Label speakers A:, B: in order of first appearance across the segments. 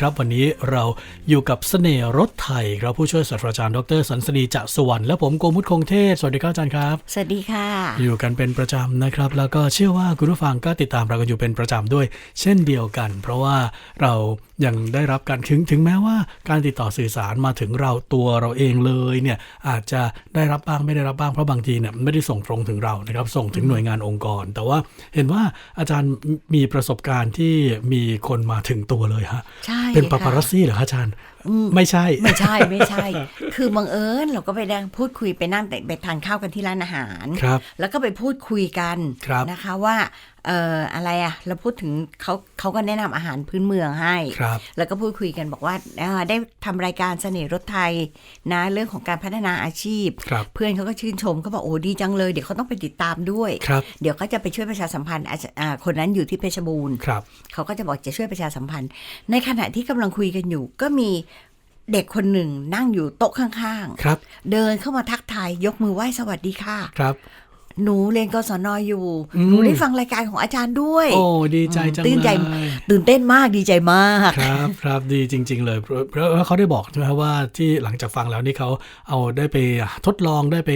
A: ครับวันนี้เราอยู่กับเสน่ห์รถไทยครับผู้ช่วยศาสตราจารย์ดรสันสนีจะสวรรค์และผมโกมุตคงเทศ สวัสดีครับอาจารย์ครับ
B: สวัสดีค่ะ
A: อยู่กันเป็นประจำนะครับ แล้วก็เชื่อว่าคุณผู้ฟังก็ติดตามเรากันอยู่เป็นประจำด้วย เช่นเดียวกัน เพราะว่าเรา ยังได้รับการถึงถึงแม้ว่าการติดต่อสื่อสารมาถึงเราตัวเราเองเลยเนี่ยอาจจะได้รับบ้างไม่ได้รับบ้างเพราะบางทีเนี่ยไม่ได้ส่งตรงถึงเรานะครับส่งถึงหน่วยงานองค์กร แต่ว่าเห็นว่าอาจารย์มีประสบการณ์ที่มีคนมาถึงตัวเลยฮะ
B: ใช่
A: เป็นปา
B: ค่ะ
A: ปารัสซี่เหรอคะอาจารย์ไม่ใช่
B: ไม่ใช่ไม่ใช่ คือบังเอิญเราก็ไปนั่งพูดคุยไปนั่งแต่ไปทานข้าวกันที่ร้านอาหาร
A: ครับ
B: แล้วก็ไปพูดคุยกัน
A: ครับ
B: นะคะว่า เอ่ออะไรอะเราพูดถึงเขาเขาก็แนะนำอาหารพื้นเมืองให้
A: ครับ
B: แล้วก็พูดคุยกันบอกว่าเอ่อได้ทำรายการเสน่ห์รถไทยนะเรื่องของการพัฒนาอาชีพ
A: ครับ
B: เพื่อนเขาก็ชื่นชมเขาบอกโอ้ดีจังเลย เดี๋ยวเขาต้องไปติดตามด้วย
A: ครับ
B: เดี๋ยวก็จะไปช่วยประชาสัมพันธ์อาจอ่าคนนั้นอยู่ที่เพชรบูรณ์
A: ครับ
B: เขาก็จะบอกจะช่วยประชาสัมพันธ์ ในขณะที่กำลังคุยกันอยู่ ก็มีเด็กคนหนึ่งนั่งอยู่โต๊ะข้าง
A: ครับ
B: ๆเดินเข้ามาทักทายยกมือไหว้สวัสดีค่ะ
A: ครับ
B: หนูเรียนกศนอยู่
A: อืม
B: หนูได้ฟังรายการของอาจารย์ด้วย
A: โอ้ดีใจจัง
B: ตื่นใจ
A: เลย
B: ตื่นเต้นมากดีใจมาก
A: ครับครับดีจริง ๆ เลย เพราะเพราะเขาได้บอกใช่ไหมครับว่าที่หลังจากฟังแล้วนี่เขาเอาได้ไปทดลองได้ไป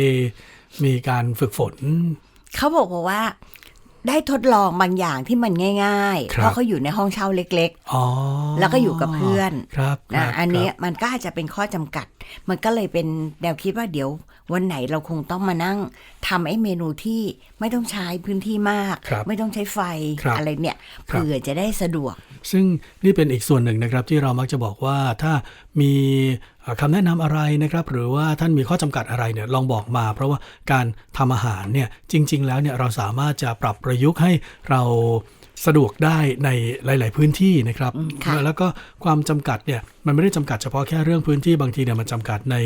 A: มีการฝึกฝน
B: เขาบอกบอกว่า ได้ทดลองบางอย่างที่มันง่ายๆ
A: ครับ
B: เพราะเขาอยู่ในห้องเช่าเล็ก
A: อ๋อ
B: แล้วก็อยู่กับเพื่อน
A: ครับค
B: ๆ
A: รั
B: นะ
A: บ
B: อันเนี้ย
A: ครับ
B: มันก็อาจจะเป็นข้อจำกัด มันก็เลยเป็นแนวคิดว่าเดี๋ยววันไหนเราคงต้องมานั่งทำไอ้เมนูที่ไม่ต้องใช้พื้นที่มาก
A: ครับ
B: ไม่ต้องใช้ไฟ
A: ครับ
B: อะไรเนี่ย
A: ครับ
B: เผื่อจะได้สะดวก
A: ซึ่งนี่เป็นอีกส่วนหนึ่งนะครับที่เรามักจะบอกว่าถ้ามีเอ่อ คำแนะนำอะไรนะครับ หรือว่าท่านมีข้อจำกัดอะไรเนี่ยลองบอกมา เพราะว่าการทำอาหารเนี่ยจริง ๆ แล้วเนี่ยเราสามารถจะปรับประยุกต์ให้เราสะดวกได้ในหลาย ๆ พื้นที่นะครับ
B: อืมค่ะ
A: แล้วก็ความจำกัดเนี่ยมันไม่ได้จำกัดเฉพาะแค่เรื่องพื้นที่บางทีเนี่ยมันจำกัดใน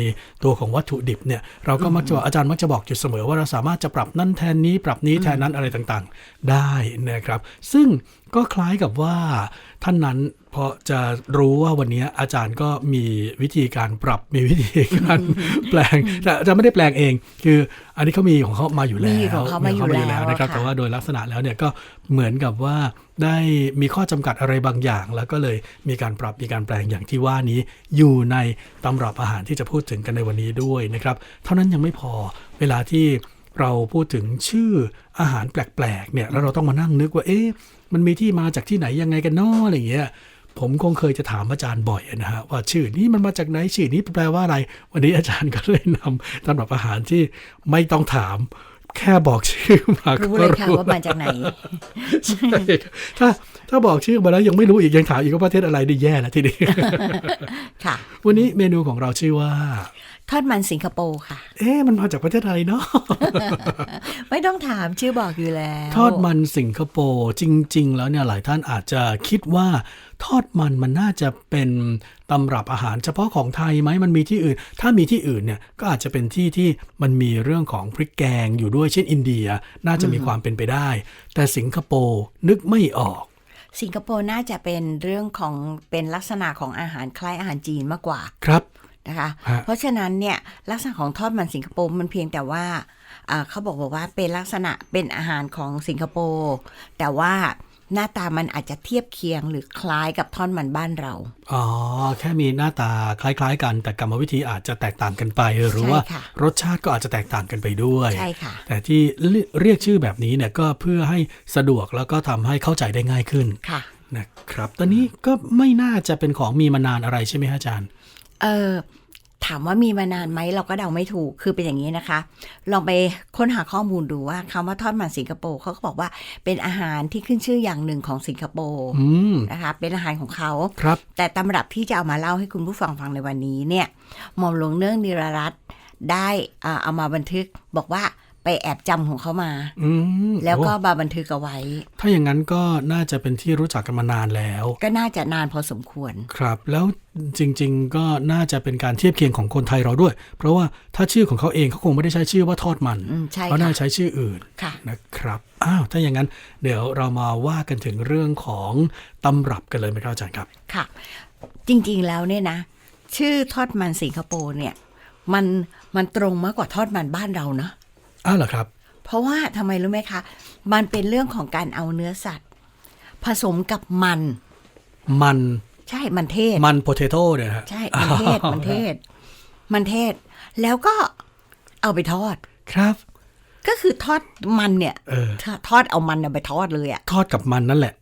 A: ตัวของวัตถุดิบเนี่ยเราก็มักจะบอกอาจารย์มักจะบอกอยู่เสมอว่าเราสามารถจะปรับนั่นแทนนี้ ปรับนี้แทนนั้นอะไรต่างๆ ได้นะครับ ซึ่งก็คล้ายกับว่าท่านนั้น พอจะรู้ว่าวันนี้อาจารย์ก็มีวิธีการปรับมีวิธีการแปลงแต่อาจารย์ไม่ได้แปลงเอง คืออันนี้เขามีของเขามาอยู่แล้ว
B: มีของเขามาอยู่แล้ว
A: นะครับ
B: ค่ะ
A: แต่ว่าโดยลักษณะแล้วเนี่ยก็เหมือนกับว่าได้มีข้อจำกัดอะไรบางอย่าง แล้วก็เลยมีการปรับมีการแปลงอย่างที่ว่านี้อยู่ในตำรับอาหารที่จะพูดถึงกันในวันนี้ด้วยนะครับ เท่านั้นยังไม่พอเวลาที่เราพูดถึงชื่ออาหารแปลกๆเนี่ยแล้วเราต้องมานั่งนึกว่าเอ๊ะมันมีที่มาจากที่ไหนยังไงกันเนาะอะไรอย่างเงี้ย ผมคงเคยจะถามอาจารย์บ่อยนะฮะว่าชื่อนี้มันมาจากไหนชื่อนี้แปลว่าอะไร วันนี้อาจารย์ก็เลยนำตำรับอาหารที่ไม่ต้องถามแค่บอกชื่อมาก็
B: รู้เลยค่ะว่ามาจากไหน
A: ใช่ถ้าถ้าบอกชื่อมาแล้วยังไม่รู้อีกยังถามอีกว่าประเทศอะไรได้แย่แล้วทีนี้
B: ค่ะ
A: วันนี้เมนูของเราชื่อว่า
B: ทอดมันสิงคโปร์ค่ะ
A: เอ๊ะมันมาจากประเทศอะไรเนาะ
B: ไม่ต้องถามชื่อบอกอยู่แล้ว
A: ทอดมันสิงคโปร์จริง ๆ แล้วเนี่ยหลายท่านอาจจะคิดว่า ทอดมันมันน่าจะเป็นตำรับอาหารเฉพาะของไทยไหมมันมีที่อื่น ถ้ามีที่อื่นเนี่ยก็อาจจะเป็นที่ที่มันมีเรื่องของพริกแกงอยู่ด้วยเช่นอินเดีย น่าจะมีความเป็นไปได้ แต่สิงคโปร์นึกไม่ออก
B: สิงคโปร์น่าจะเป็นเรื่องของเป็นลักษณะของอาหารคล้ายอาหารจีนมากกว่า
A: ครับ
B: นะคะ
A: ฮะ
B: เพราะฉะนั้นเนี่ยลักษณะของทอดมันสิงคโปร์มันเพียงแต่ว่าอ่าเขาบอกบอกว่าเป็นลักษณะเป็นอาหารของสิงคโปร์แต่ว่าหน้าตามันอาจจะเทียบเคียงหรือคล้ายกับทอดมันบ้านเรา
A: อ๋อ แค่มีหน้าตาคล้าย ๆ กัน แต่กรรมวิธีอาจจะแตกต่างกันไป หรือว่า
B: ใช่ค่ะ
A: รสชาติก็อาจจะแตกต่างกันไปด้วย
B: ใช่ค่ะ
A: แต่ที่เรียกชื่อแบบนี้เนี่ยก็เพื่อให้สะดวกแล้วก็ทำให้เข้าใจได้ง่ายขึ้น
B: ค่ะ
A: นะครับ ตอนนี้ก็ไม่น่าจะเป็นของมีมานานอะไรใช่ไหมฮะอาจารย์
B: เออถามว่ามีมานานไหมเราก็เดาไม่ถูกคือเป็นอย่างนี้นะคะ ลองไปค้นหาข้อมูลดูว่าคำว่าทอดมันสิงคโปร์เขาก็บอกว่าเป็นอาหารที่ขึ้นชื่ออย่างหนึ่งของสิงคโปร์
A: อืม
B: นะคะเป็นอาหารของเขา
A: ครับ
B: แต่ตำรับที่จะเอามาเล่าให้คุณผู้ฟังฟังในวันนี้เนี่ยหม่อมหลวงเนื่องนิรรัตน์ได้อ่าเอามาบันทึกบอกว่าไป แอบจำของเขามา
A: อืม
B: แล้วก็
A: โอ้
B: มาบันทึกเอาไว้
A: ถ้าอย่างนั้นก็น่าจะเป็นที่รู้จักกันมานานแล้ว
B: ก็น่าจะนานพอสมควร
A: ครับ แล้วจริง ๆ ก็น่าจะเป็นการเทียบเคียงของคนไทยเราด้วย เพราะว่าถ้าชื่อของเขาเองเขาคงไม่ได้ใช้ชื่อว่าทอดมัน
B: อืมใช่
A: เขาน่า
B: ค่ะ
A: ใช้ชื่ออื่น
B: ค่ะ
A: นะครับอ้าวถ้าอย่างนั้นเดี๋ยวเรามาว่ากันถึงเรื่องของตำรับกันเลยไหมครับอาจารย์ครับ
B: ค่ะ จริงๆแล้วเนี่ยนะ ชื่อทอดมันสิงคโปร์เนี่ยมันมันตรงมากกว่าทอดมันบ้านเราเนาะ
A: อ้าวเหรอครับ
B: เพราะว่าทำไมรู้ไหมคะ มันเป็นเรื่องของการเอาเนื้อสัตว์ ผสมกับมัน
A: มัน
B: ใช่มันเทศ
A: มันโพเทโต้เนี่ยนะฮะ
B: ใช่ มันเทศ มันเทศ มันเทศ แล้วก็เอาไปทอด
A: ครับ
B: ก็คือทอดมันเนี่ย
A: เออ
B: ททอดเอามันเอาไปทอดเลยอะ
A: ทอดกับมันนั่นแหละ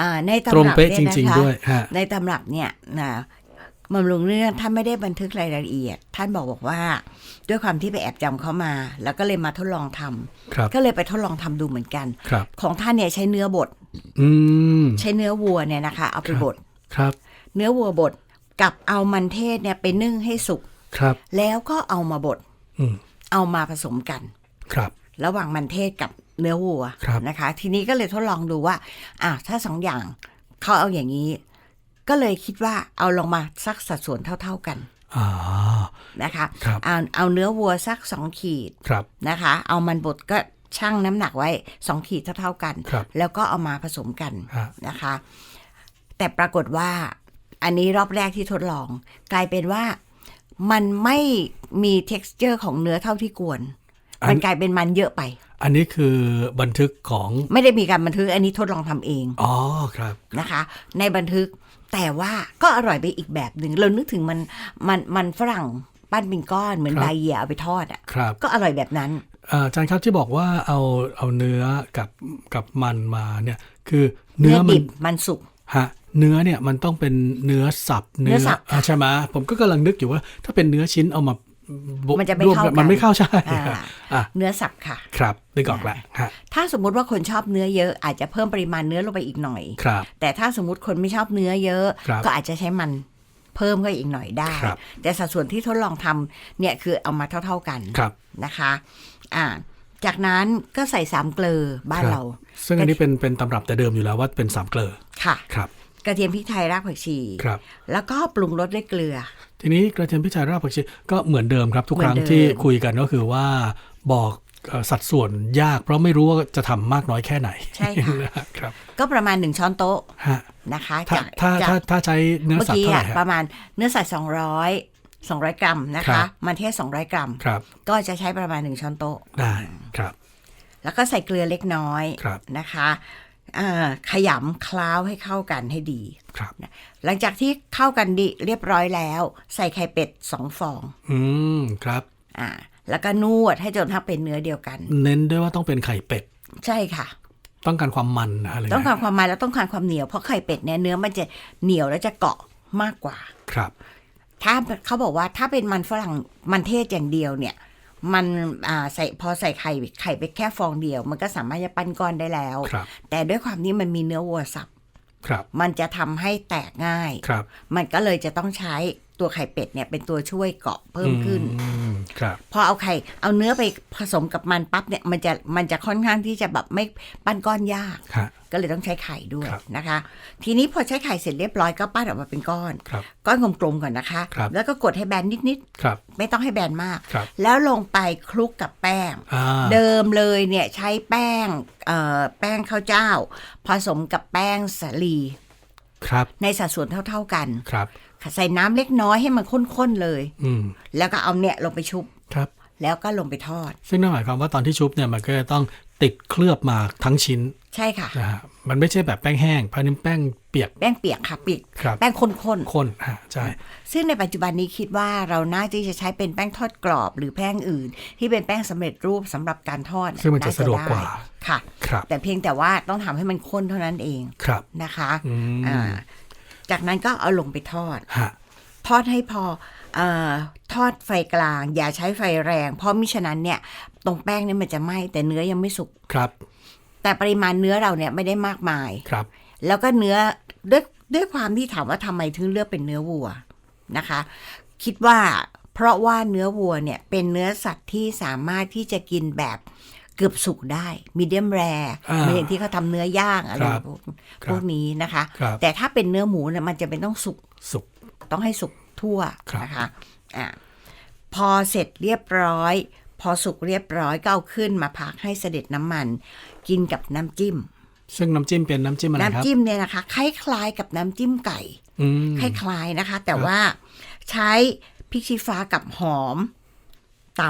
B: อ่าใน
A: ต
B: ตำ
A: รง
B: รับ
A: เป๊ะ
B: เนี่ย
A: จริง
B: นะคะ
A: ๆด้วยฮะ
B: ในตำรับเนี่ยนะ บำรุงเรื่องท่านไม่ได้บันทึกรายละเอียด ท่านบอกบอกว่า ด้วยความที่ไปแอบจำเขามา แล้วก็เลยมาทดลองทำ
A: ครับ
B: ก็เลยไปทดลองทำดูเหมือนกัน
A: ครับ
B: ของท่านเนี่ยใช้เนื้อบด
A: อืม
B: ใช้เนื้อวัวเนี่ยนะคะ เอาไป
A: ครับ
B: บด
A: ครับ
B: เนื้อวัวบดกับเอามันเทศเนี่ยไปนึ่งให้สุก
A: ครับ
B: แล้วก็เอามาบด
A: อืม
B: เอามาผสมกัน
A: ครับ
B: ระหว่างมันเทศกับเนื้อวัว
A: ครับ
B: นะคะ ทีนี้ก็เลยทดลองดูว่าอะถ้าสองอย่างเขาเอาอย่างนี้ ก็เลยคิดว่าเอาลงมาสักสัดส่วนเท่า ๆกัน
A: อ่า
B: นะคะ
A: ครับ
B: เอาเอาเนื้อวัวสักสองขีด
A: ครับ
B: นะคะ เอามันบดก็ชั่งน้ำหนักไว้สองขีดเท่าๆกัน
A: ครับ
B: แล้วก็เอามาผสมกัน
A: ฮะ
B: นะคะ แต่ปรากฏว่าอันนี้รอบแรกที่ทดลอง กลายเป็นว่ามันไม่มี t e x t อร์ของเนื้อเท่าที่ควร มันกลายเป็นมันเยอะไป
A: อันนี้คือบันทึกของ
B: ไม่ได้มีการบันทึก อันนี้ทดลองทำเอง
A: อ๋อ ครับ
B: นะคะ ในบันทึก แต่ว่าก็อร่อยไปอีกแบบหนึ่งเรานึกถึงมันมันมันฝรั่งปั้นเป็นก้อนเหมือน
A: ครับ
B: ไดเยียเอาไปทอดอะ
A: ครับ
B: ก็อร่อยแบบนั้น
A: อ่าอาจารย์ครับที่บอกว่าเอาเอาเนื้อกับกับมันมาเนี่ยคือ
B: เนื้
A: เนื้
B: อ
A: อมั
B: ดิ
A: น
B: บมันสุก
A: ฮะเนื้อเนี่ยมันต้องเป็นเนื้อสับ
B: เนื้อสับ
A: อ่าใช่ไหมผมก็กำลังนึกอยู่ว่า ถ้าเป็นเนื้อชิ้นเอามาบ
B: มันจะไม่
A: ร่ว
B: เข้ากัน
A: มันไม่เข้าใช่
B: อ่า
A: อะ
B: เนื้อสับค่ะ
A: ครับนึกออกแล้วฮะ
B: ถ้าสมมุติว่าคนชอบเนื้อเยอะอาจจะเพิ่มปริมาณเนื้อลงไปอีกหน่อย
A: ครับ
B: แต่ถ้าสมมติคนไม่ชอบเนื้อเยอะ
A: ครับ
B: ก็อาจจะใช้มันเพิ่มก็อีกหน่อยได้
A: ครับ
B: แต่สัดส่วนที่ทดลองทำเนี่ยคือเอามาเท่า ๆกัน
A: ครับ
B: นะคะอ่าจากนั้นก็ใส่สามเกลือบ้าน
A: ครับ
B: เรา
A: ซึ่งอันนี้เป็นเป็นตำรับแต่เดิมอยู่แล้วว่าเป็นสามเกลือ
B: ค่ะ
A: ครับ
B: กระเทียมพริกไทยรากผักชี
A: ครับ
B: แล้วก็ปรุงรสด้วยเกลือ
A: ทีนี้กระเทียมพริกไทยรากผักชีก็เหมือนเดิมครับทุกครั้ง
B: เหมือนเดิม
A: ที่คุยกันก็คือว่าบอกเอ่อสัดส่วนยาก เพราะไม่รู้ว่าจะทำมากน้อยแค่ไหน
B: ใช่ค่ะ
A: ครับ
B: ก็ประมาณหนึ่งช้อนโต๊ะ
A: ฮะ
B: นะคะ
A: ถ้า
B: จาก
A: ถ้า
B: จาก
A: ถ้าถ้าใช้เนื้อ
B: เมื่อ
A: สัตว์
B: กี้
A: เท่าไหร่
B: อะ
A: ฮะ
B: ประมาณเนื้อสัตว์สองร้อยสองร้อยกรัมนะ
A: ครั
B: คะ
A: บ
B: มันเทศสองร้อยกรัม
A: ครับ
B: ก็จะใช้ประมาณหนึ่งช้อนโต๊ะ
A: ได้ครับ
B: แล้วก็ใส่เกลือเล็กน้อย
A: ครับ
B: นะคะอ่า ขยำเคล้าให้เข้ากันให้ดี
A: ครับ
B: หลังจากที่เข้ากันดีเรียบร้อยแล้ว ใส่ไข่เป็ดสองฟอง
A: อืมครับ
B: อ่าแล้วก็นวดให้จนทั้งเป็นเนื้อเดียวกัน
A: เน้นด้วยว่าต้องเป็นไข่เป็ด
B: ใช่ค่ะ
A: ต้องการความมันนะอะไร
B: ต้องการ
A: นะ
B: ความมันแล้วต้องการความเหนียวเพราะไข่เป็ดเนี่ยเนื้อมันจะเหนียวแล้วจะเกาะมากกว่า
A: ครับ
B: ถ้าเขาบอกว่าถ้าเป็นมันฝรั่งมันเทศอย่างเดียวเนี่ย มันอ่าใส่พอใส่ไข่ไข่ไปแค่ฟองเดียว มันก็สามารถจะปั้นก้อนได้แล้ว
A: ครับ
B: แต่ด้วยความที่มันมีเนื้อวัวสับ
A: ครับ
B: มันจะทำให้แตกง่าย
A: ครับ
B: มันก็เลยจะต้องใช้ ตัวไข่เป็ดเนี่ยเป็นตัวช่วยเกาะเพิ่มขึ้น
A: อืมครับ
B: พอเอาไข่เอาเนื้อไปผสมกับมันปั๊บเนี่ยมันจะมันจะค่อนข้างที่จะแบบไม่ปั้นก้อนยาก
A: ฮะ
B: ก็เลยต้องใช้ไข่ด้วย
A: ครับ
B: นะคะ ทีนี้พอใช้ไข่เสร็จเรียบร้อยก็ปั้นออกมาเป็นก้อน
A: ครับ
B: ก้อนกลมๆก่อนนะคะ
A: ครับ
B: แล้วก็กดให้แบนนิด
A: ครับ
B: ๆไม่ต้องให้แบนมาก
A: ครับ
B: แล้วลงไปคลุกกับแป้ง
A: อ่า
B: เดิมเลยเนี่ยใช้แป้งเอ่อแป้งข้าวเจ้า ผสมกับแป้งสาลี
A: ครับ
B: ในสัดส่วนเท่า ๆกัน
A: ครับ
B: ใส่น้ำเล็กน้อยให้มันข้นๆเลย
A: อืม
B: แล้วก็เอาเนี่ยลงไปชุบ
A: ครับ
B: แล้วก็ลงไปทอด
A: ซึ่งนั่นหมายความว่าตอนที่ชุบเนี่ยมันก็จะต้องติดเคลือบมาทั้งชิ้น
B: ใช่ค่ะ
A: นะฮะมันไม่ใช่แบบแป้งแห้งเพราะนี่แป้งเปียก
B: แป้งเปียกค่ะเปียก
A: ครับ
B: แป้งข้น
A: ข้นฮะใช่
B: ๆซึ่งในปัจจุบันนี้คิดว่าเราน่าที่จะใช้เป็นแป้งทอดกรอบหรือแป้งอื่น ที่เป็นแป้งสำเร็จรูปสำหรับการทอด
A: ซึ่งมันจะาสะดวกกว่า
B: ไค่ะ
A: ครับ
B: แต่เพียงแต่ว่าต้องทำให้มันข้นเท่านั้นเอง
A: ครับ
B: นะคะ
A: อืม
B: อ่า จากนั้นก็เอาลงไปทอด
A: ฮะ
B: ทอดให้พอเออทอดไฟกลาง อย่าใช้ไฟแรง เพราะมิฉะนั้นเนี่ย ตรงแป้งเนี่ยมันจะไหม้แต่เนื้อยังไม่สุก
A: ครับ
B: แต่ปริมาณเนื้อเราเนี่ยไม่ได้มากมาย
A: ครับ
B: แล้วก็เนื้อด้วยด้วยความที่ถามว่าทำไมถึงเลือกเป็นเนื้อวัวนะคะ คิดว่าเพราะว่าเนื้อวัวเนี่ยเป็นเนื้อสัตว์ที่สามารถที่จะกินแบบ เกือบสุกได้มีเดียมแร
A: อ่า
B: ไม่อย่างที่เขาทำเนื้อย่างอะไร
A: ครับ
B: พวก
A: ครับ
B: พวกนี้นะคะ
A: ครับ
B: แต่ถ้าเป็นเนื้อหมูเนี่ยมันจะเป็นต้องสุก
A: สุก
B: ต้องให้สุกทั่ว
A: ครับ
B: นะคะอะพอเสร็จเรียบร้อย พอสุกเรียบร้อยก็เอาขึ้นมาพักให้เสด็จน้ำมัน กินกับน้ำจิ้ม
A: ซึ่งน้ำจิ้มเป็นน้ำจิ้มอะไรครับ
B: น้ำจิ้มเนี่ยนะคะคล้ายๆกับน้ำจิ้มไก่
A: อืม
B: คล้ายๆนะคะ แต่
A: ครับ
B: ว่าใช้พริกชี้ฟ้ากับหอม ต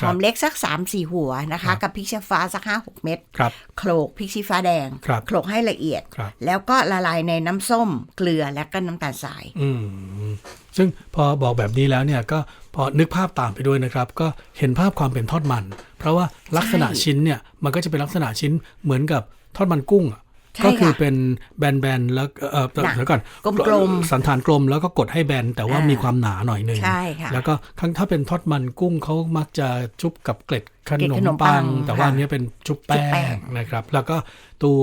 A: ค
B: ห
A: รับ
B: อมเล็กสัก3ามสี่หัวนะ
A: ครั
B: คะ
A: บ
B: กับพริกชี้ฟ้าสักห้าหกเม็ด
A: ครับ
B: โขลกพริกชี้ฟ้าแดง
A: ครับ
B: โขลกให้ละเอียด
A: ครับ
B: แล้วก็ละลายในน้ำส้มเกลือและก็น้ำตาลทราย
A: อืมซึ่งพอบอกแบบนี้แล้วเนี่ยก็พอนึกภาพตามไปด้วยนะครับ ก็เห็นภาพความเป็นทอดมัน เพราะว่าลักษณะ
B: ใช่
A: ชิ้นเนี่ยมันก็จะเป็นลักษณะชิ้นเหมือนกับทอดมันกุ้งอะ
B: ใช่
A: ก็คือ
B: ค่ะ
A: เป็นแบนๆแล้วเออ
B: หนัก
A: เดี๋ยวก่อน
B: กลมๆ
A: สันฐานกลมแล้วก็กดให้แบนแต่ว่า
B: อ่ามี
A: มีความหนาหน่อยหนึ่ง
B: ใช่ค่ะ
A: แล้วก็ข้างถ้าเป็นทอดมันกุ้งเขามักจะชุบกับเกล็ดข
B: เกล็ด
A: น
B: ข
A: ม
B: นมปั
A: ปัง
B: ง
A: แต่ว่า
B: ค่ะ
A: อันเนี้ยเป็นชุบ
B: ชุบแป้
A: แป้ง
B: ง
A: นะครับ แล้วก็ตัว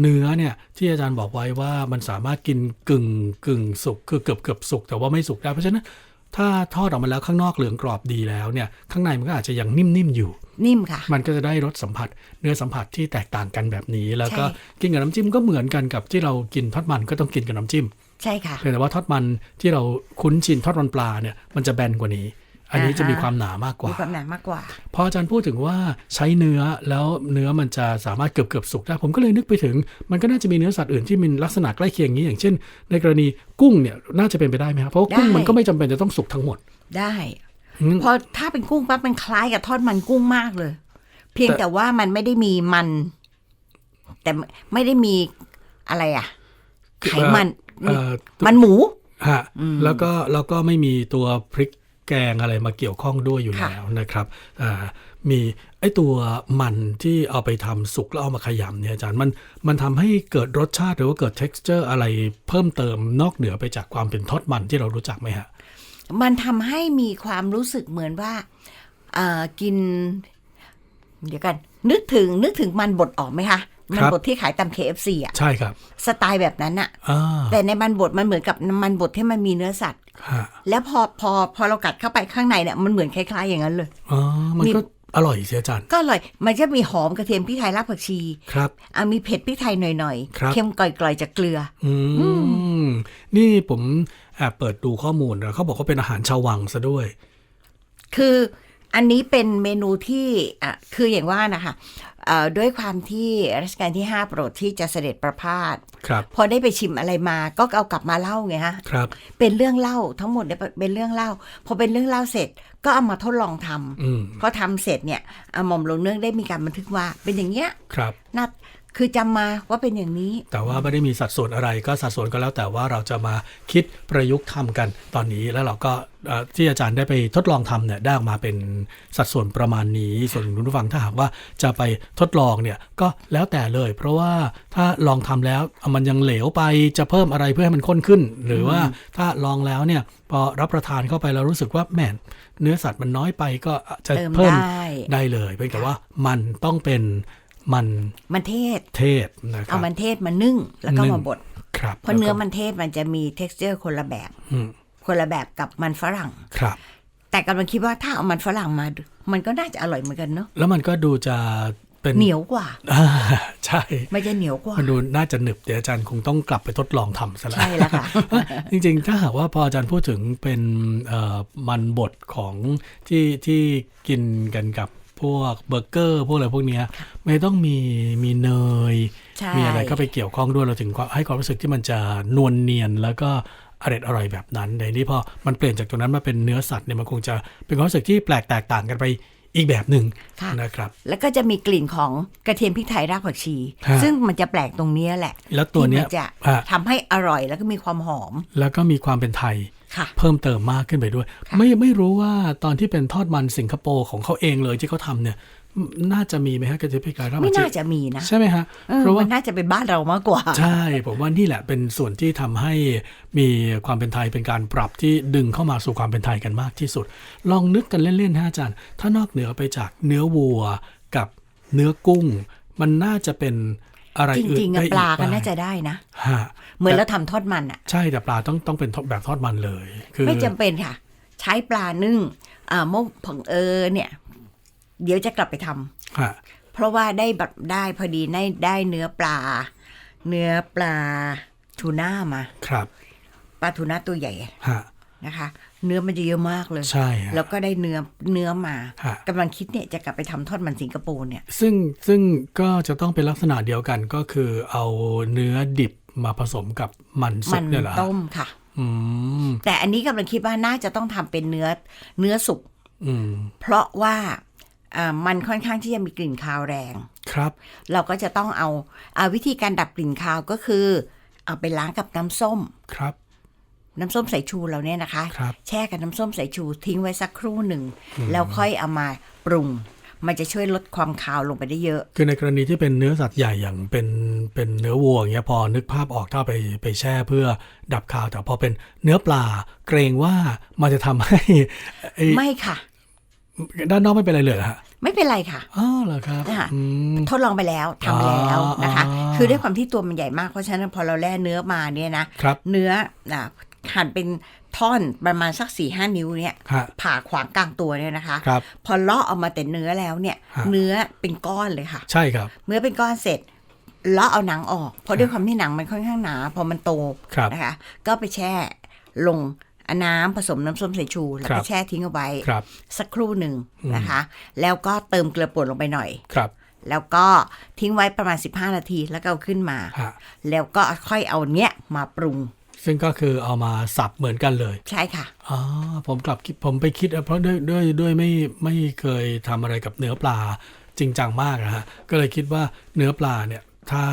A: เนื้อเนี่ยที่อาจารย์บอกไว้ว่ามันสามารถกินกึ่งกึ่งสุกคือเกือบเกือบสุกแต่ว่าไม่สุกได้เพราะฉะนั้น ถ้าทอดออกมาแล้วข้างนอกเหลืองกรอบดีแล้วเนี่ยข้างในมันก็อาจจะยังนิ่มๆอยู่
B: นิ่มค่ะ
A: มันก็จะได้รสสัมผัสเนื้อสัมผัสที่แตกต่างกันแบบนี้ แล้วก็
B: ใช่
A: กินกับน้ำจิ้มก็เหมือนกันกับที่เรากินทอดมันก็ต้องกินกับน้ำจิ้ม
B: ใช่ค่ะ
A: เพียงแต่ว่าทอดมันที่เราคุ้นชินทอดมันปลาเนี่ยมันจะแบนกว่านี้ อันนี้
B: อ่าฮะ
A: จะมีความหนามากก
B: มี
A: ว่า
B: ความหนามากกว่า
A: พออาจารย์พูดถึงว่าใช้เนื้อแล้วเนื้อมันจะสามารถเกือบเกือบๆสุกได้ ผมก็เลยนึกไปถึง มันก็น่าจะมีเนื้อสัตว์อื่นที่มีลักษณะใกล้เคียงนี้อย่างเช่น ในกรณีกุ้งเนี่ยน่าจะเป็นไปได้ไหมครับเพราะว่ากุ้ง
B: ได้
A: มันก็ไม่จำเป็นจะต้องสุกทั้งหมด
B: ได้
A: อืม
B: พอถ้าเป็นกุ้งปั๊บมันคล้ายกับทอดมันกุ้งมากเลย เพียง
A: แต่
B: แต่ว่ามันไม่ได้มีมัน แต่ไม่ได้มีอะไรอะไขมัน
A: เอ่อ
B: มันหมู
A: ฮะแล้วก็แล้วก็ไม่มีตัวพริก แกงอะไรมาเกี่ยวข้องด้วยอยู่
B: ค่ะ
A: แล้วนะครับอ่ามีไอตัวมันที่เอาไปทำสุกแล้วเอามาขยำเนี่ยอาจารย์มันมันทำให้เกิดรสชาติหรือว่าเกิด texture อะไรเพิ่มเติมนอกเหนือไปจากความเป็นทอดมันที่เรารู้จักไหมฮะ
B: มันทำให้มีความรู้สึกเหมือนว่าเอ่อกิน เดี๋ยวกัน นึกถึงนึกถึงมันบดออกไหมคะ มัน
A: ครับ
B: บดที่ขายตาม KFC อะ
A: ใช่ครับ
B: สไตล์แบบนั้นอะ
A: อ่า
B: แต่ในมันบดมันเหมือนกับมันบดที่มันมีเนื้อสัตว์
A: ฮะ
B: แล้วพอพอพอเรากัดเข้าไปข้างในเนี่ยมันเหมือนคล้ายๆ อย่างนั้นเลย
A: อ๋อมัน
B: มี
A: ก็อร่อยเสียอาจารย์
B: ก็อร่อย มันจะมีหอมกระเทียมพริกไทยรากผักชี
A: ครับ
B: อะมีเผ็ดพริกไทยหน่อย
A: ครับ
B: ๆเค็มกร่อยๆจากเกลือ
A: อืม นี่ผมแอบเปิดดูข้อมูลนะเขาบอกว่าเป็นอาหารชาววังซะด้วย
B: คืออันนี้เป็นเมนูที่อะคืออย่างว่านะคะเอ่อ ด้วยความที่รัชกาลที่ 5 โปรดที่จะเสด็จประพาส
A: ครับ
B: พอได้ไปชิมอะไรมาก็เอากลับมาเล่าไงฮะ
A: ครับ
B: เป็นเรื่องเล่าทั้งหมดเนี่ยเป็นเรื่องเล่า พอเป็นเรื่องเล่าเสร็จก็เอามาทดลองทำ
A: อืม
B: พอทำเสร็จเนี่ยอะหม่อมหลวงเนื่องได้มีการบันทึกว่าเป็นอย่างเงี้ย
A: ครับ
B: น่า คือจำมาว่าเป็นอย่างนี้
A: แต่ว่าไม่ได้มีสัดส่วนอะไรก็สัดส่วนก็แล้วแต่ว่าเราจะมาคิดประยุกต์ทำกันตอนนี้แล้วเราก็เอ่อที่อาจารย์ได้ไปทดลองทำเนี่ยได้ออกมาเป็นสัดส่วนประมาณนี้ ส่วนคุณผู้ฟังถ้าหากว่าจะไปทดลองเนี่ยก็แล้วแต่เลย เพราะว่าถ้าลองทำแล้วมันยังเหลวไปจะเพิ่มอะไรเพื่อให้มันข้นขึ้น หรือว่าถ้าลองแล้วเนี่ยพอรับประทานเข้าไปแล้วรู้สึกว่าแหมเนื้อสัตว์มันน้อยไปก็จะ
B: เติม
A: เพิ่ม
B: ได้
A: ได้เลยเพียงแต่ว่ามันต้องเป็น มัน
B: มันเทศ
A: เทศนะค
B: เอา
A: รับ
B: มันเทศมานึ่งแล้วก็
A: นึ่ง
B: มาบด
A: ครับ
B: เพราะเนื้อ
A: แล้วก็
B: มันเทศมันจะมี t e x t อร์คนละแบบ
A: อืม
B: คนละแบบกับมันฝรั่ง
A: ครับ
B: แต่กำลังคิดว่าถ้าเอามันฝรั่งมา มันก็น่าจะอร่อยเหมือนกันเนาะ
A: แล้วมันก็ดูจะเป็น
B: เหนียวกว่า
A: อ่าใช่
B: มันจะเหนียวกว่า
A: มันดูน่าจะหนึบเดี๋ยวอาจารย์คงต้องกลับไปทดลองทำซะแล้ว
B: ใช่แล้วค่ะ
A: จริงๆ ถ้าหากว่าพออาจารย์พูดถึงเป็นเอ่อมันบดของที่ที่กินกันกับ พวกเบอร์เกอร์ พวกอะไรพวกเนี้ยไม่ต้องมีมีเนย
B: ใช่
A: มีอะไรก็ไปเกี่ยวข้องด้วยเราถึงความให้ความรู้สึกที่มันจะนวลเนียนแล้วก็อร่อยอร่อยแบบนั้นในนี้พอมันเปลี่ยนจากตรงนั้นมาเป็นเนื้อสัตว์เนี่ยมันคงจะเป็นความรู้สึกที่แปลกแตกต่างกันไปอีกแบบหนึ่ง
B: ค่ะ
A: นะครับ
B: แล้วก็จะมีกลิ่นของกระเทียมพริกไทยรากผักชี
A: ฮะ
B: ซึ่งมันจะแปลกตรงเนี้ยแหละ
A: แล้วตัวเนี้ย
B: ที่มัจะ
A: อะ
B: ทำให้อร่อยแล้วก็มีความหอม
A: แล้วก็มีความเป็นไทย
B: ค่ะ
A: เพิ่มเติมมากขึ้นไปด้วย
B: ค่ะ
A: ไม่ไม่รู้ว่าตอนที่เป็นทอดมันสิงคโปร์ของเขาเองเลยที่เขาทำเนี่ยมน่าจะมีไหมฮะกระเทียมพริกไทยราก
B: ไม่
A: ผักชี
B: น่าจะมีนะ
A: ใช่ไหมฮะ
B: เออ
A: เพราะ
B: มั
A: ว่า
B: นน่าจะเป็นบ้านเรามากกว่า
A: ใช่ผมว่านี่แหละเป็นส่วนที่ทำให้มีความเป็นไทยเป็นการปรับที่ดึงเข้ามาสู่ความเป็นไทยกันมากที่สุด ลองนึกกันเล่นๆฮะอาจารย์ ถ้านอกเหนือไปจากเนื้อวัวกับเนื้อกุ้ง มันน่าจะเป็นอะไร
B: จ
A: อื่น
B: ริงๆอะ
A: ได้อี
B: ปลาก็
A: บ้ง
B: น่าจะได้นะ
A: ฮะ
B: เหมือนเราทำทอดมันอะ
A: ใช่แต่ปลาต้องต้องเป็นแบบทอดมันเลย คือ
B: ไม่จำเป็นค่ะ ใช้ปลานึ่งอ่าโมกผงเออเนี่ย เดี๋ยวจะกลับไปทำ
A: ฮะ
B: เพราะว่าได้แบบได้พอดีได้ได้เนื้อปลา เนื้อปลาทูน่ามา
A: ครับ
B: ปลาทูน่าตัวใหญ่
A: ฮะ
B: นะคะ เนื้อมันจะเยอะมากเลย
A: ใช่ฮะ
B: แล้วก็ได้เนื้อเนื้อมา
A: ฮะ
B: กำลังคิดเนี่ยจะกลับไปทำทอดมันสิงคโปร์เนี่ย
A: ซึ่งซึ่งก็จะต้องเป็นลักษณะเดียวกันก็คือเอาเนื้อดิบ มาผสมกับมันสุ
B: มั
A: กเนี่ยเหรอฮะ
B: ต้มค่ะ
A: อืม
B: แต่อันนี้กำลังคิดว่าน่าจะต้องทำเป็นเนื้อเนื้อสุก
A: อืม
B: เพราะว่าอ่ามันค่อนข้างที่จะมีกลิ่นคาวแรง
A: ครับ
B: เราก็จะต้องเอาอาวิธีการดับกลิ่นคาวก็คือ เอาไปล้างกับน้ำส้ม
A: ครับ
B: น้ำส้มสายชูเราเนี่ยนะคะ
A: ครับ
B: แช่กับน้ำส้มสายชูทิ้งไว้สักครู่หนึ่ง แล้วค่อยเอามาปรุง มันจะช่วยลดความคาวลงไปได้เยอะ
A: คือในกรณีที่เป็นเนื้อสัตว์ใหญ่อย่างเป็นเป็นเนื้อวัวอย่างเงี้ยพอนึกภาพออกถ้าไปไปแช่เพื่อดับคาว แต่พอเป็นเนื้อปลาเกรงว่ามันจะทำให้ไอ้
B: ไม่ค่ะ
A: ด้านนอกไม่เป็นไรเลยเหรอฮะ
B: ไม่เป็นไรค่ะ
A: อ๋อเหรอครับ
B: ค่ะ
A: อืม
B: ทดลองไปแล้วทำแล้วนะคะ
A: อ๋อ
B: คือด้วยความที่ตัวมันใหญ่มากเพราะฉะนั้นพอเราแล่เนื้อมาเนี่ยนะครับเนื้ออะหั่นเป็น ท่อนประมาณสักสี่ห้านิ้วเนี่ย
A: ฮะ
B: ผ่าขวางกลางตัวเนี่ยนะคะ
A: ครับ
B: พอเลาะออกมาแต่เนื้อแล้วเนี่ย
A: ฮะ
B: เนื้อเป็นก้อนเลยค่ะ
A: ใช่ครับ
B: เมื่อเป็นก้อนเสร็จเลาะเอาหนังออก เพราะด้วยความที่หนังมันค่อนข้างหนา พอมันโต
A: ครับ
B: นะคะ ก็ไปแช่ลงน้ำผสมน้ำส้มสายชู แล้ว
A: ครั
B: ก็
A: บ
B: แช่ทิ้งเอาไว้
A: ครับ
B: สักครู่หนึ่งนะคะ แล้วก็เติมเกลือป่นลงไปหน่อย
A: ครับ
B: แล้วก็ทิ้งไว้ประมาณ 15 นาทีแล้วก็เอาขึ้นมา
A: ฮะ
B: แล้วก็ค่อยเอาเนี้ยมาปรุง
A: ซึ่งก็คือเอามาสับเหมือนกันเลย
B: ใช่ค่ะ
A: อ๋อผมกลับคิดผมไปคิดเพราะด้วยด้วยด้วยไม่ไม่เคยทำอะไรกับเนื้อปลาจริงจังมากนะฮะก็เลยคิดว่าเนื้อปลาเนี่ยถ้า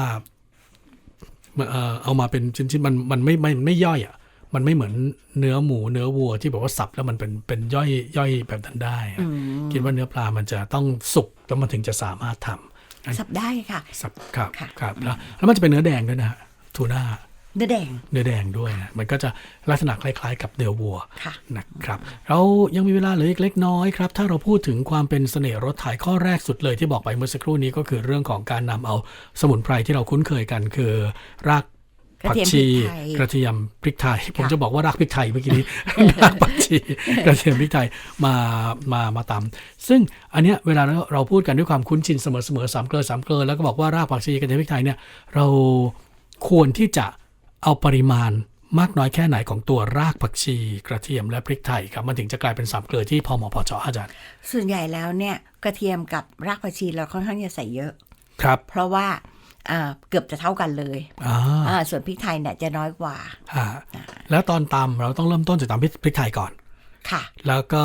A: เอ่อเอามาเป็นชิ้นๆมันมันไม่ไม่ไม่ย่อยอะมันไม่เหมือนเนื้อหมูเนื้อวัวที่บอกว่าสับแล้วมันเป็นเป็นย่อยย่อยแบบนั้นได้อะคิดว่าเนื้อปลามันจะต้องสุกแล้วมันถึงจะสามารถทำ
B: สับได้ค่ะ
A: สับครับ
B: ค่ะ
A: ครับแล้วแล้วมันจะเป็นเนื้อแดงด้วยนะฮะทูน่า
B: เนื้อแดง
A: เนื้อแดงด้วยนะมันก็จะลักษณะคล้ายๆ กับเนื้อวัว
B: ค่ะ
A: นะครับ เรายังมีเวลาเหลืออีกเล็กน้อยครับ ถ้าเราพูดถึงความเป็นเสน่ห์รถถ่ายข้อแรกสุดเลยที่บอกไปเมื่อสักครู่นี้ก็คือเรื่องของการนำเอาสมุนไพรที่เราคุ้นเคยกันคือ รากผักชี
B: กระเทียมพริกไทย
A: กระเทียมพริกไทย ผมจะบอกว่ารากพริกไทยเมื่อกี้นี้รากผักชีกระเทียมพริกไทยมามามาตำซึ่งอันเนี้ยเวลาเราเราพูดกันด้วยความคุ้นชินเสมอเสมอสามเกลือสามเกลือแล้วก็บอกว่ารากผักชีกระเทียมพริกไทยเนี่ยเราควรที่จะ เอาปริมาณมากน้อยแค่ไหนของตัวรากผักชี กระเทียมและพริกไทยครับมันถึงจะกลายเป็นสามเกลือที่พอเหมาะพอเจาะอาจารย์
B: ส่วนใหญ่แล้วเนี่ยกระเทียมกับรากผักชีเราค่อนข้างจะใส่เยอะ
A: ครับ
B: เพราะว่าอ่าเกือบจะเท่ากันเลย
A: อ่า
B: อ่าส่วนพริกไทยเนี่ยจะน้อยกว่า
A: ฮะแล้วตอนตำเราต้องเริ่มต้นจากตำพริกพริกไทยก่อน
B: ค่ะ
A: แล้วก็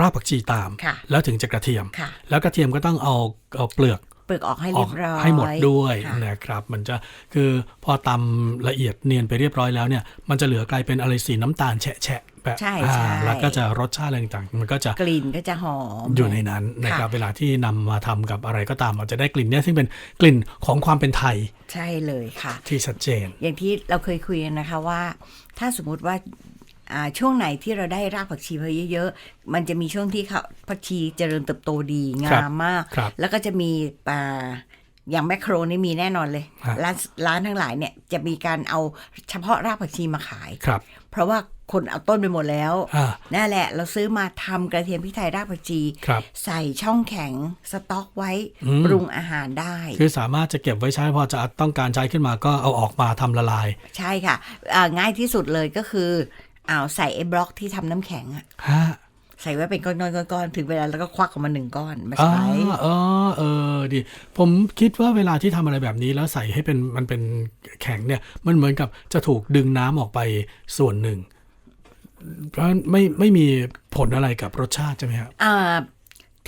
A: รากผักชีตาม
B: ค่ะ
A: แล้วถึงจะกระเทียม
B: ค่ะ
A: แล้วกระเทียมก็ต้องเอาเอาเปลือก
B: เปลือกออกให้
A: อ
B: เรี
A: อยก
B: บร้อย
A: ให้หมดด้วย
B: ค่ะ
A: นะครับ มันจะคือพอตำละเอียดเนียนไปเรียบร้อยแล้วเนี่ย มันจะเหลือกลายเป็นอะไรสีน้ำตาลแฉะแฉะๆแบบ
B: ใช่
A: อ่า
B: ใช่
A: แล้วก็จะรสชาติอะไรต่างๆมันก็จะ
B: กลิ่นก็จะหอม
A: อยู่ในนั้นนะครับ เวลาที่นำมาทำกับอะไรก็ตามเราจะได้กลิ่นเนี่ยซึ่งเป็นกลิ่นของความเป็นไทย
B: ใช่เลยค่ะ
A: ที่ชัดเจน
B: อย่างที่เราเคยคุยกันนะคะว่า ถ้าสมมุติว่าอ่า ช่วงไหนที่เราได้รากผักชีมาเยอะๆ มันจะมีช่วงที่เขาผักชีเจริญเติบโตดีงามมาก
A: ครับ
B: แล้วก็จะมีอ่าอย่างแมคโครนี่มีแน่นอนเลย
A: ฮะ
B: ร้านร้านทั้งหลายเนี่ยจะมีการเอาเฉพาะรากผักชีมาขาย
A: ครับ
B: เพราะว่าคนเอาต้นไปหมดแล้ว
A: อ่า
B: นั่นแหละ เราซื้อมาทำกระเทียมพริกไทยรากผักชี
A: ครับ
B: ใส่ช่องแข็งสต็อกไว้
A: อืม
B: ปรุงอาหารได้
A: คือสามารถจะเก็บไว้ใช้พอจะต้องการใช้ขึ้นมาก็เอาออกมาทำละลาย
B: ใช่ค่ะอ่าง่ายที่สุดเลยก็คือเอาใส่ไอ้บล็อกที่ทำน้ำแข็งอะ
A: ฮะ
B: ใส่ไว้เป็นก้อนๆๆๆถึงเวลาแล้วก็ควักออกมาหนึ่งก้อนมา
A: อ๋อ
B: ใช้
A: เออเออดี ผมคิดว่าเวลาที่ทำอะไรแบบนี้แล้วใส่ให้เป็นมันเป็นแข็งเนี่ย มันเหมือนกับจะถูกดึงน้ำออกไปส่วนหนึ่งเพราะไม่ไม่มีผลอะไรกับรสชาติใช่ไหมครับ
B: อ่า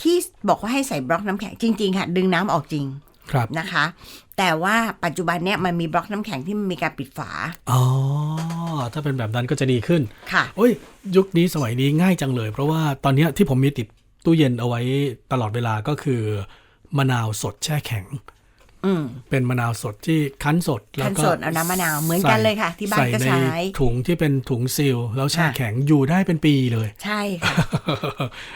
B: ที่บอกว่าให้ใส่บล็อกน้ำแข็งจริง ๆ ค่ะ ดึงน้ำออกจริง
A: ครับ
B: นะคะ แต่ว่าปัจจุบันเนี่ยมันมีบล็อกน้ำแข็งที่มันมีการปิดฝา
A: อ๋อ ถ้าเป็นแบบนั้นก็จะดีขึ้น
B: ค่ะ
A: โอ้ย ยุคนี้สมัยนี้ง่ายจังเลย เพราะว่าตอนเนี้ยที่ผมมีติดตู้เย็นเอาไว้ตลอดเวลาก็คือมะนาวสดแช่แข็ง
B: อืม
A: เป็นมะนาวสดที่คั้นสดแล้ว
B: คั้น
A: ก็
B: สดเอาน้ำมะนาวเหมือนกันเลยค่ะ ที่บ้านก็
A: ใส่
B: ใช้
A: ในถุงที่เป็นถุงซีลแล้วแช่
B: ค่ะ
A: แข็งอยู่ได้เป็นปีเลย
B: ใช่ค่ะ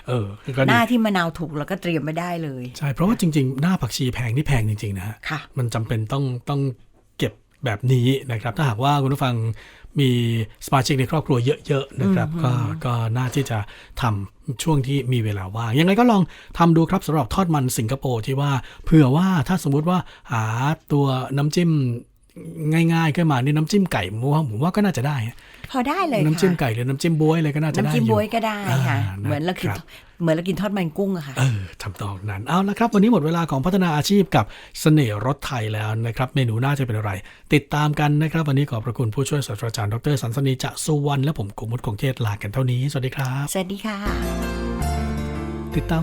A: เออก็
B: ห
A: ดี
B: น้าที่มะนาวถูกแล้วก็เตรียมไม่ได้เลย
A: ใช่ เพราะว่าจริง ๆ หน้าผักชีแพงนี่แพงจริง ๆ นะฮะ
B: ค่ะ
A: มันจำเป็นต้องต้องเก็บแบบนี้นะครับ ถ้าหากว่าคุณผู้ฟัง มีสมาชิกในครอบครัวเยอะๆนะครับ ก็ก็น่าที่จะทำช่วงที่มีเวลาว่าง ยังไงก็ลองทำดูครับสำหรับทอดมันสิงคโปร์ที่ว่าเผื่อว่าถ้าสมมุติว่าหาตัวน้ำจิ้มง่ายๆขึ้นมานี่น้ำจิ้มไก่ผมว่าผมว่าก็น่าจะได้
B: พอได้เลยค่ะ
A: น้ำจิ้มไก่หรือน้ำจิ้มบ๊วยอะไรก็น่าจะได้
B: น้ำจิ้ม
A: อยู่
B: บ๊วยก็ได้ค่ะ
A: อ่า
B: เหมือนเรากิน
A: ครับ
B: เหมือนเรากินทอดมันกุ้งอะค่ะ
A: เออทำตองนั้น เอาละครับ วันนี้หมดเวลาของพัฒนาอาชีพกับเสน่ห์รถไทยแล้วนะครับ เมนูน่าจะเป็นอะไร ติดตามกันนะครับ วันนี้ขอบพระคุณผู้ช่วยศาสตราจารย์ดรสันสนีจะสุวรรณและผมกุมุตคงเทศลากันเท่านี้ สวัสดีครับ
B: สวัสดีค่ะ
A: ติดตาม